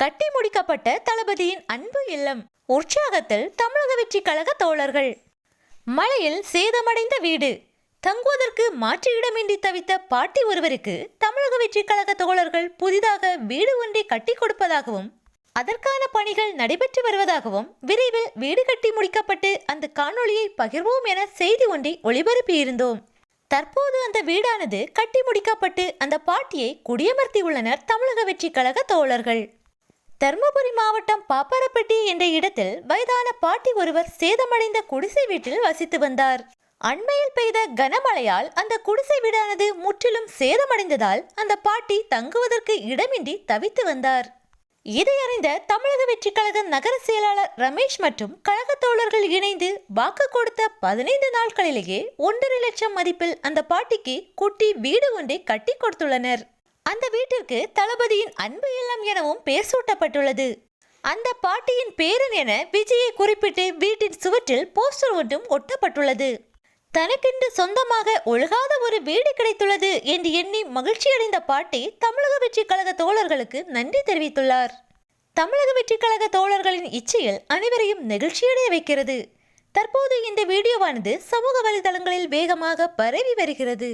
கட்டி முடிக்கப்பட்ட தளபதியின் அன்பு இல்லம். உற்சாகத்தில் தமிழக வெற்றி கழக தோழர்கள். மழையில் சேதமடைந்த வீடு. தங்குவதற்கு மாற்று இடமின்றி தவித்த பாட்டி ஒருவருக்கு தமிழக வெற்றி கழக தோழர்கள் புதிதாக வீடு ஒன்றை கட்டி கொடுப்பதாகவும் அதற்கான பணிகள் நடைபெற்று வருவதாகவும் விரைவில் வீடு கட்டி முடிக்கப்பட்டு அந்த காணொளியை பகிர்வோம் என செய்தி ஒன்றை ஒளிபரப்பியிருந்தோம். தற்போது அந்த வீடானது கட்டி முடிக்கப்பட்டு அந்த பாட்டியை குடியமர்த்தியுள்ளனர் தமிழக வெற்றி கழக தோழர்கள். தருமபுரி மாவட்டம் பாப்பாரப்பட்டி என்ற இடத்தில் வயதான பாட்டி ஒருவர் சேதமடைந்த குடிசை வீட்டில் வசித்து வந்தார். அண்மையில் பெய்த கனமழையால் அந்த குடிசை வீடானது முற்றிலும் சேதமடைந்ததால் அந்த பாட்டி தங்குவதற்கு இடமின்றி தவித்து வந்தார். இதை அறிந்த தமிழக வெற்றி கழக நகர செயலாளர் ரமேஷ் மற்றும் கழக தோழர்கள் இணைந்து வாக்கு கொடுத்த பதினைந்து நாட்களிலேயே ஒன்றரை லட்சம் மதிப்பில் அந்த பாட்டிக்கு குட்டி வீடு ஒன்றை கட்டி கொடுத்துள்ளனர். அந்த வீட்டிற்கு தளபதியின் அன்பு இல்லம் எனவும் பெயர் சூட்டப்பட்டுள்ளது. அந்த பாட்டியின் பேரன் என விஜயை குறிப்பிட்டு வீட்டின் சுவற்றில் போஸ்டர் ஒன்றும் ஒட்டப்பட்டுள்ளது. தனக்கென்று சொந்தமாக ஒழுகாத ஒரு வீடு கிடைத்துள்ளது என்று எண்ணி மகிழ்ச்சியடைந்த பாட்டி தமிழக வெற்றி கழக தோழர்களுக்கு நன்றி தெரிவித்துள்ளார். தமிழக வெற்றி கழக தோழர்களின் இச்சையில் அனைவரையும் நெகிழ்ச்சியடைய வைக்கிறது. தற்போது இந்த வீடியோவானது சமூக வலைதளங்களில் வேகமாக பரவி வருகிறது.